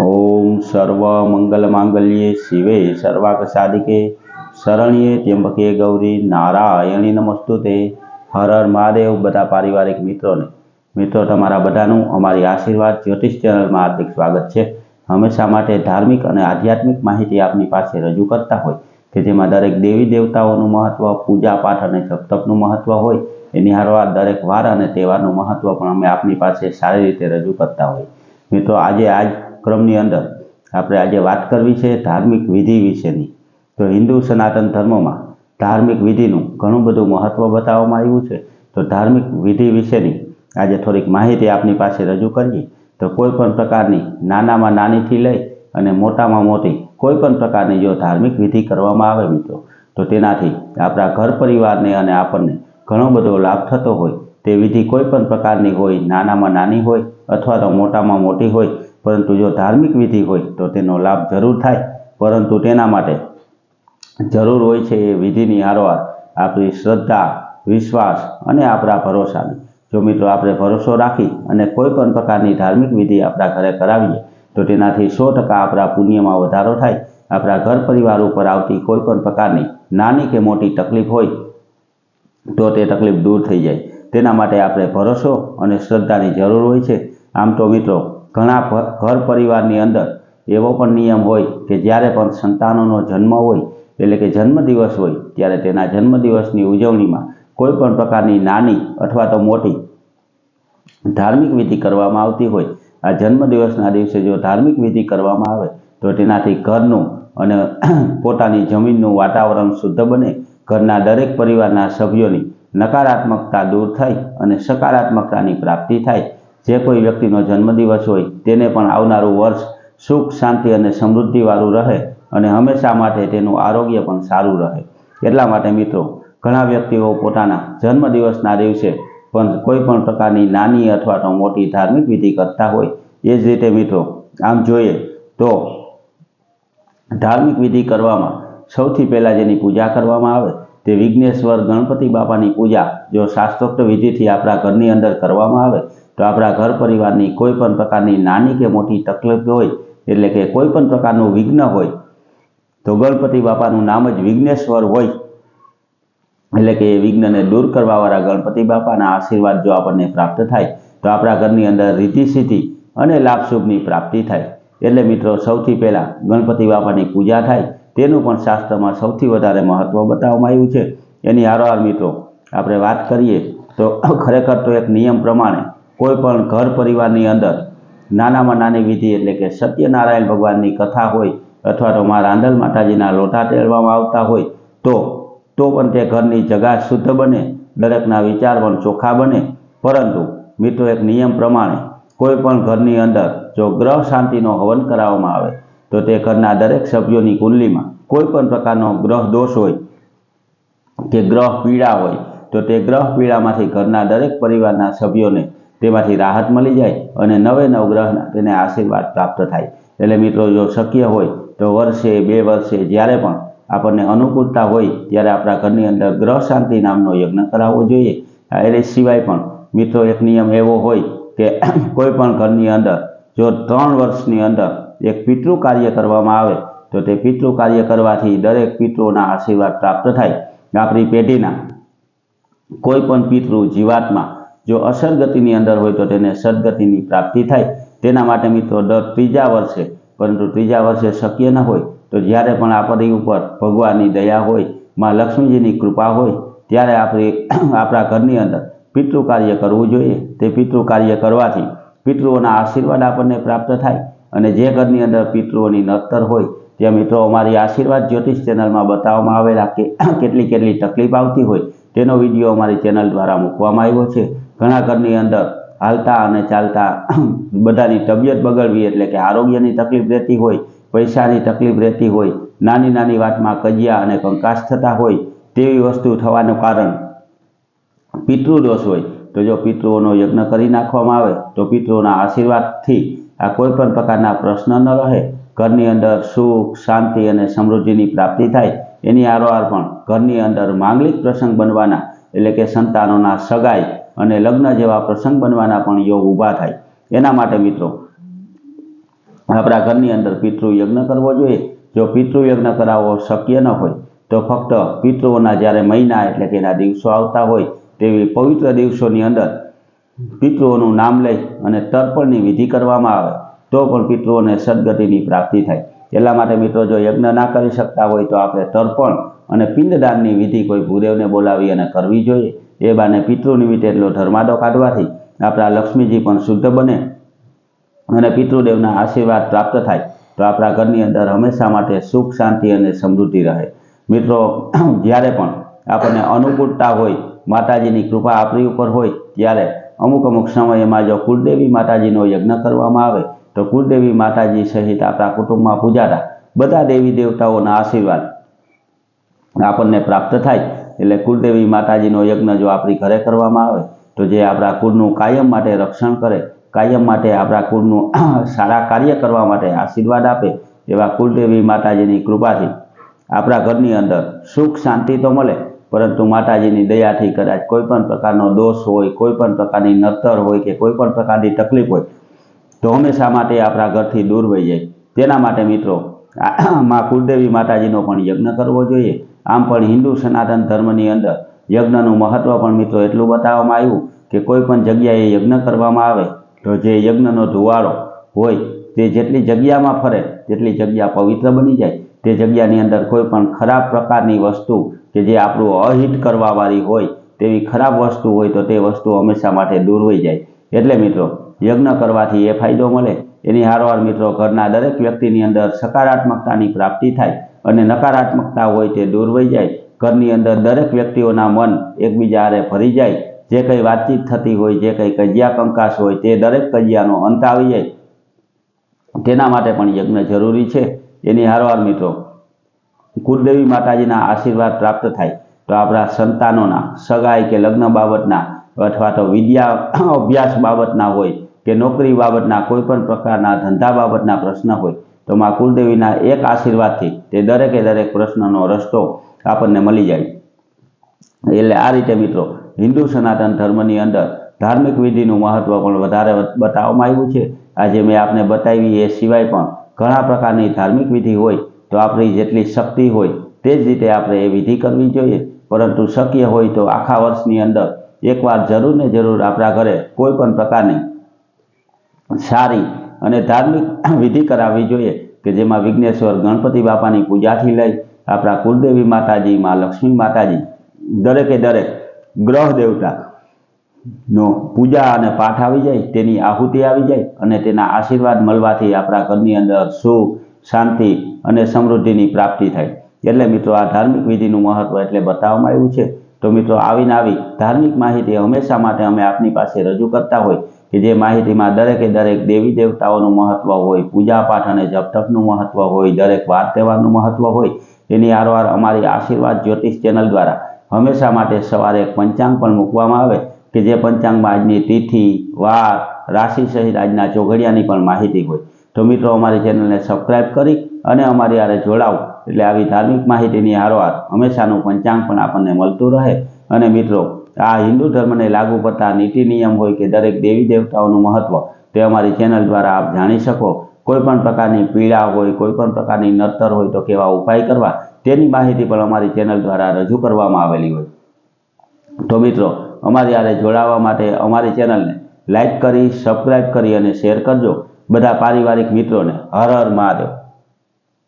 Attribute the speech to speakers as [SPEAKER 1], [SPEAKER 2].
[SPEAKER 1] ઓમ સર્વ મંગલ માંગલ્યે શિવે સર્વાક સાધિકે શરણ્યે ત્યંબકે ગૌરી નારાયણી નમસ્તુતે. હર હર મહાદેવ બધા પારિવારિક મિત્રોને. મિત્રો તમારા બધાનું અમારી આશીર્વાદ જ્યોતિષ ચેનલમાં હાર્દિક સ્વાગત છે. હંમેશા માટે ધાર્મિક અને આધ્યાત્મિક માહિતી આપની પાસે રજૂ કરતા હોય કે જેમાં દરેક દેવી દેવતાઓનું મહત્વ, પૂજા પાઠ અને જપ તપનું મહત્વ હોય એની હારવાર દરેક વાર અને તહેવારનું મહત્વ પણ અમે આપની પાસે સારી રીતે રજૂ કરતા હોય. મિત્રો આજે આજ ક્રમની અંદર આપણે આજે વાત કરવી છે ધાર્મિક વિધિ વિશેની. તો હિન્દુ સનાતન ધર્મમાં ધાર્મિક વિધિનું ઘણું બધું મહત્ત્વ બતાવવામાં આવ્યું છે. તો ધાર્મિક વિધિ વિશેની આજે થોડીક માહિતી આપની પાસે રજૂ કરીએ. તો કોઈ પણ પ્રકારની નાનામાં નાનીથી લઈ અને મોટામાં મોટી કોઈ પણ પ્રકારની જો ધાર્મિક વિધિ કરવામાં આવે મિત્રો, તો તેનાથી આપણા ઘર પરિવારને અને આપણને ઘણો બધો લાભ થતો હોય. તે વિધિ કોઈ પણ પ્રકારની હોય, નાનામાં નાની હોય અથવા તો મોટામાં મોટી હોય પરંતુ જો ધાર્મિક વિધિ હોય તો તેનો લાભ જરૂર થાય, પરંતુ તેના માટે જરૂર હોય છે એ વિધિની હારવાર. આપણી શ્રદ્ધા, વિશ્વાસ અને આપણા ભરોસાની જો મિત્રો આપણે ભરોસો રાખી અને કોઈ પણ પ્રકારની ધાર્મિક વિધિ આપણા ઘરે કરાવીએ, તો તેનાથી સો ટકા આપણા પુણ્યમાં વધારો થાય. આપણા ઘર પરિવાર ઉપર આવતી કોઈ પણ પ્રકારની નાની કે મોટી તકલીફ હોય, તો તે તકલીફ દૂર થઈ જાય. તેના માટે આપણે ભરોસો અને શ્રદ્ધાની જરૂર હોય છે. આમ તો મિત્રો ઘણા ઘર પરિવારની અંદર એવો પણ નિયમ હોય કે જ્યારે પણ સંતાનોનો જન્મ હોય, એટલે કે જન્મદિવસ હોય, ત્યારે તેના જન્મદિવસની ઉજવણીમાં કોઈ પણ પ્રકારની નાની અથવા તો મોટી ધાર્મિક વિધિ કરવામાં આવતી હોય, આ જન્મદિવસના દિવસે જો ધાર્મિક વિધિ કરવામાં આવે, તો તેનાથી ઘરનું અને પોતાની જમીનનું વાતાવરણ શુદ્ધ બને, ઘરના દરેક પરિવારના સભ્યોની નકારાત્મકતા દૂર થાય અને સકારાત્મકતાની પ્રાપ્તિ થાય જે કોઈ વ્યક્તિનો જન્મદિવસ હોય, તેને પણ આવનારું વર્ષ સુખ, શાંતિ અને સમૃદ્ધિવાળું રહે અને હંમેશા માટે તેનું આરોગ્ય પણ સારું રહે. એટલા માટે મિત્રો, ઘણા વ્યક્તિઓ પોતાના જન્મદિવસના દિવસે પણ કોઈ પણ પ્રકારની નાની અથવા તો મોટી ધાર્મિક વિધિ કરતા હોય. એ જ રીતે મિત્રો, આમ જોઈએ તો ધાર્મિક વિધિ કરવામાં સૌથી પહેલાં જેની પૂજા કરવામાં આવે, તે વિઘ્નેશ્વર ગણપતિ બાપાની પૂજા, જો શાસ્ત્રોક્ત વિધિથી આપણા ઘરની અંદર કરવામાં આવે તો આપણા ઘર પરિવારની કોઈ પણ પ્રકારની નાની કે મોટી તકલીફ હોય, એટલે કે કોઈ પણ પ્રકારનું વિઘ્ન હોય, તો ગણપતિ બાપાનું નામ જ વિઘ્નેશ્વર હોય, એટલે કે એ વિઘ્નને દૂર કરવાવાળા ગણપતિ બાપાના આશીર્વાદ જો આપણને પ્રાપ્ત થાય, તો આપણા ઘરની અંદર રીતિ સિદ્ધિ અને લાભ શુભની પ્રાપ્તિ થાય. એટલે મિત્રો, સૌથી પહેલાં ગણપતિ બાપાની પૂજા થાય, તેનું પણ શાસ્ત્રમાં સૌથી વધારે મહત્ત્વ બતાવવામાં આવ્યું છે. એની હારોહાર મિત્રો, આપણે વાત કરીએ તો ખરેખર તો એક નિયમ પ્રમાણે કોઈ પણ ઘર પરિવારની અંદર નાનામાં નાની વિધિ એટલે કે સત્યનારાયણ ભગવાનની કથા હોય અથવા તો મા રાંદલ માતાજીના લોટા તેડવામાં આવતા હોય, તો તો પણ તે ઘરની જગા શુદ્ધ બને, દરેકના વિચાર પણ ચોખ્ખા બને. પરંતુ મિત્રો, એક નિયમ પ્રમાણે કોઈ પણ ઘરની અંદર જો ગ્રહ શાંતિનો હવન કરાવવામાં આવે, તો તે ઘરના દરેક સભ્યોની કુંડલીમાં કોઈ પણ પ્રકારનો ગ્રહ દોષ હોય, કે ગ્રહ પીડા હોય, તો તે ગ્રહ પીડામાંથી ઘરના દરેક પરિવારના સભ્યોને તેમાંથી રાહત મળી જાય અને નવે નવગ્રહના તેને આશીર્વાદ પ્રાપ્ત થાય. એટલે મિત્રો, જો શક્ય હોય તો વર્ષે બે વર્ષે જ્યારે પણ આપણને અનુકૂળતા હોય ત્યારે આપણા ઘરની અંદર ગ્રહ શાંતિ નામનો યજ્ઞ કરાવવો જોઈએ. એ સિવાય પણ મિત્રો, એક નિયમ એવો હોય કે કોઈ પણ ઘરની અંદર જો ત્રણ વર્ષની અંદર એક પિતૃ કાર્ય કરવામાં આવે, તો તે પિતૃ કાર્ય કરવાથી દરેક પિતૃઓના આશીર્વાદ પ્રાપ્ત થાય. આપણી પેઢીના કોઈ પણ પિતૃ જીવાતમાં જો અસરગતિની અંદર હોય તો તેને સદગતિની પ્રાપ્તિ થાય. તેના માટે મિત્રો દર ત્રીજા વર્ષે, પરંતુ ત્રીજા વર્ષે શક્ય ન હોય તો જ્યારે પણ આપણી ઉપર ભગવાનની દયા હોય, માં લક્ષ્મીજીની કૃપા હોય, ત્યારે આપણે આપણા ઘરની અંદર પિતૃ કાર્ય કરવું જોઈએ. તે પિતૃ કાર્ય કરવાથી પિતૃઓના આશીર્વાદ આપણને પ્રાપ્ત થાય અને જે ઘરની અંદર પિતૃઓની નતર હોય, ત્યાં મિત્રો અમારી આશીર્વાદ જ્યોતિષ ચેનલમાં બતાવવામાં આવેલા કે કેટલી કેટલી તકલીફ આવતી હોય, તેનો વીડિયો અમારી ચેનલ દ્વારા મૂકવામાં આવ્યો છે. ઘણા ઘરની અંદર હાલતા અને ચાલતા બધાની તબિયત બગડવી એટલે કે આરોગ્યની તકલીફ રહેતી હોય, પૈસાની તકલીફ રહેતી હોય, નાની નાની વાતમાં કજિયા અને કંકાસ થતા હોય તેવી વસ્તુ થવાનું કારણ પિતૃદોષ હોય. તો જો પિતૃઓનો યજ્ઞ કરી નાખવામાં આવે, તો પિતૃઓના આશીર્વાદથી આ કોઈ પણ પ્રકારના પ્રશ્ન ન રહે. ઘરની અંદર સુખ, શાંતિ અને સમૃદ્ધિની પ્રાપ્તિ થાય. એની આરોહાર પણ ઘરની અંદર માંગલિક પ્રસંગ બનવાના, એટલે કે સંતાનોના સગાઈ અને લગ્ન જેવા પ્રસંગ બનવાના પણ યોગ ઊભા થાય. એના માટે મિત્રો, આપણા ઘરની અંદર પિતૃ યજ્ઞ કરવો જોઈએ. જો પિતૃ યજ્ઞ કરાવવો શક્ય ન હોય, તો ફક્ત પિતૃઓના જ્યારે મહિના એટલે કે એના દિવસો આવતા હોય, તેવી પવિત્ર દિવસોની અંદર પિતૃઓનું નામ લઈ અને તર્પણની વિધિ કરવામાં આવે, તો પણ પિતૃઓને સદગતિની પ્રાપ્તિ થાય. એટલા માટે મિત્રો, જો યજ્ઞ ના કરી શકતા હોય, તો આપણે તર્પણ અને પિંડદાનની વિધિ કોઈ ભૂદેવને બોલાવી અને કરવી જોઈએ. એ બાને પિતૃ નિમિત્તે એટલો ધર્માદો કાઢવાથી આપણા લક્ષ્મીજી પણ શુદ્ધ બને અને પિતૃદેવના આશીર્વાદ પ્રાપ્ત થાય તો આપણા ઘરની અંદર હંમેશા માટે સુખ, શાંતિ અને સમૃદ્ધિ રહે. મિત્રો, જ્યારે પણ આપણને અનુકૂળતા હોય, માતાજીની કૃપા આપણી ઉપર હોય, ત્યારે અમુક અમુક સમયમાં જો કુળદેવી માતાજીનો યજ્ઞ કરવામાં આવે, તો કુળદેવી માતાજી સહિત આપણા કુટુંબમાં પૂજાતા બધા દેવી દેવતાઓના આશીર્વાદ આપણને પ્રાપ્ત થાય એટલે કુળદેવી માતાજીનો યજ્ઞ જો આપણી ઘરે કરવામાં આવે, તો જે આપણા કુળનું કાયમ માટે રક્ષણ કરે, કાયમ માટે આપણા કુળનું સારા કાર્ય કરવા માટે આશીર્વાદ આપે, એવા કુળદેવી માતાજીની કૃપાથી આપણા ઘરની અંદર સુખ શાંતિ તો મળે, પરંતુ માતાજીની દયાથી કદાચ કોઈ પણ પ્રકારનો દોષ હોય, કોઈ પણ પ્રકારની નતર હોય કે કોઈ પણ પ્રકારની તકલીફ હોય, તો હંમેશા માટે આપણા ઘરથી દૂર વહી જાય. તેના માટે મિત્રો માં કુળદેવી માતાજીનો પણ યજ્ઞ કરવો જોઈએ. આમ પણ હિન્દુ સનાતન ધર્મની અંદર યજ્ઞનું મહત્વ પણ મિત્રો એટલું બતાવવામાં આવ્યું કે કોઈ પણ જગ્યાએ યજ્ઞ કરવામાં આવે તો જે યજ્ઞનો ધુવાળો હોય તે જેટલી જગ્યામાં ફરે તેટલી જગ્યા પવિત્ર બની જાય. તે જગ્યાની અંદર કોઈ પણ ખરાબ પ્રકારની વસ્તુ કે જે આપણું અહિત કરવાવાળી હોય તેવી ખરાબ વસ્તુ હોય તો તે વસ્તુ હંમેશા માટે દૂર હોઈ જાય. એટલે મિત્રો, યજ્ઞ કરવાથી એ ફાયદો મળે એની હારવાર મિત્રો ઘરના દરેક વ્યક્તિની અંદર સકારાત્મકતાની પ્રાપ્તિ થાય અને નકારાત્મકતા હોય તે દૂર વહી જાય. ઘરની અંદર દરેક વ્યક્તિઓના મન એકબીજા હારે ભરી જાય. જે કંઈ વાતચીત થતી હોય, જે કંઈ કજિયા કંકાસ હોય તે દરેક કજિયાનો અંત આવી જાય. તેના માટે પણ યજ્ઞ જરૂરી છે. એની હારવાર મિત્રો કુળદેવી માતાજીના આશીર્વાદ પ્રાપ્ત થાય. તો આપણા સંતાનોના, સગાઈ કે લગ્ન બાબતના અથવા તો વિદ્યા અભ્યાસ બાબતના હોય કે નોકરી બાબતના કોઈ પણ પ્રકારના ધંધા બાબતના પ્રશ્ન હોય, તો માં કુલદેવીના એક આશીર્વાદથી તે દરેકે દરેક પ્રશ્નનો રસ્તો આપણને મળી જાય. એટલે આ રીતે મિત્રો, હિન્દુ સનાતન ધર્મની અંદર ધાર્મિક વિધિનું મહત્વ પણ વધારે બતાવવામાં આવ્યું છે. આજે મેં આપને બતાવી એ સિવાય પણ ઘણા પ્રકારની ધાર્મિક વિધિ હોય, તો આપણી જેટલી શક્તિ હોય તે જ રીતે આપણે એ વિધિ કરવી જોઈએ. પરંતુ શક્ય હોય તો આખા વર્ષની અંદર એકવાર જરૂર ને જરૂર આપણા ઘરે કોઈ પણ પ્રકારની સારી અને ધાર્મિક વિધિ કરાવવી જોઈએ કે જેમાં વિઘ્નેશ્વર ગણપતિ બાપાની પૂજાથી લઈ આપણા કુલદેવી માતાજી, માં લક્ષ્મી માતાજી, દરેકે દરેક ગ્રહ દેવતા નો પૂજા અને પાઠ આવી જાય, તેની આહુતિ આવી જાય અને તેના આશીર્વાદ મળવાથી આપણા ઘરની અંદર સુખ, શાંતિ અને સમૃદ્ધિની પ્રાપ્તિ થાય. એટલે મિત્રો આ ધાર્મિક વિધિનું મહત્વ એટલે બતાવવામાં આવ્યું છે. તો મિત્રો આવીને આવી ધાર્મિક માહિતી હંમેશા માટે અમે આપની પાસે રજૂ કરતા હોય કે જે માહિતીમાં દરેકે દરેક દેવી દેવતાઓનું મહત્વ હોય પૂજા પાઠ અને જપતપનું મહત્વ હોય, દરેક વાર તહેવારનું મહત્વ હોય તેની આરવાર અમારી આશીર્વાદ જ્યોતિષ ચેનલ દ્વારા હંમેશા માટે સવારે એક પંચાંગ પણ મૂકવામાં આવે કે જે પંચાંગમાં આજની તિથિ, વાર, રાશિ સહિત આજના ચોઘડિયાની પણ માહિતી હોય. તો મિત્રો, અમારી ચેનલને સબસ્ક્રાઈબ કરી અને અમારી આરે જોડાવો. એટલે આવી ધાર્મિક માહિતીની હારવાર હંમેશાનું પંચાંગ પણ આપણને મળતું રહે. અને મિત્રો આ હિન્દુ ધર્મને લાગુ પડતા નીતિ નિયમ હોય કે દરેક દેવી દેવતાઓનું મહત્વ, તે અમારી ચેનલ દ્વારા આપ જાણી શકો. કોઈ પણ પ્રકારની પીડા હોય, કોઈ પણ પ્રકારની નડતર હોય તો કેવા ઉપાય કરવા, તેની માહિતી પણ અમારી ચેનલ દ્વારા રજૂ કરવામાં આવેલી હોય. તો મિત્રો, અમારી આરે જોડાવા માટે અમારી ચેનલને લાઈક કરી સબસ્ક્રાઇબ કરી અને શેર કરજો. બધા પારિવારિક મિત્રોને હર હર મહાદેવ.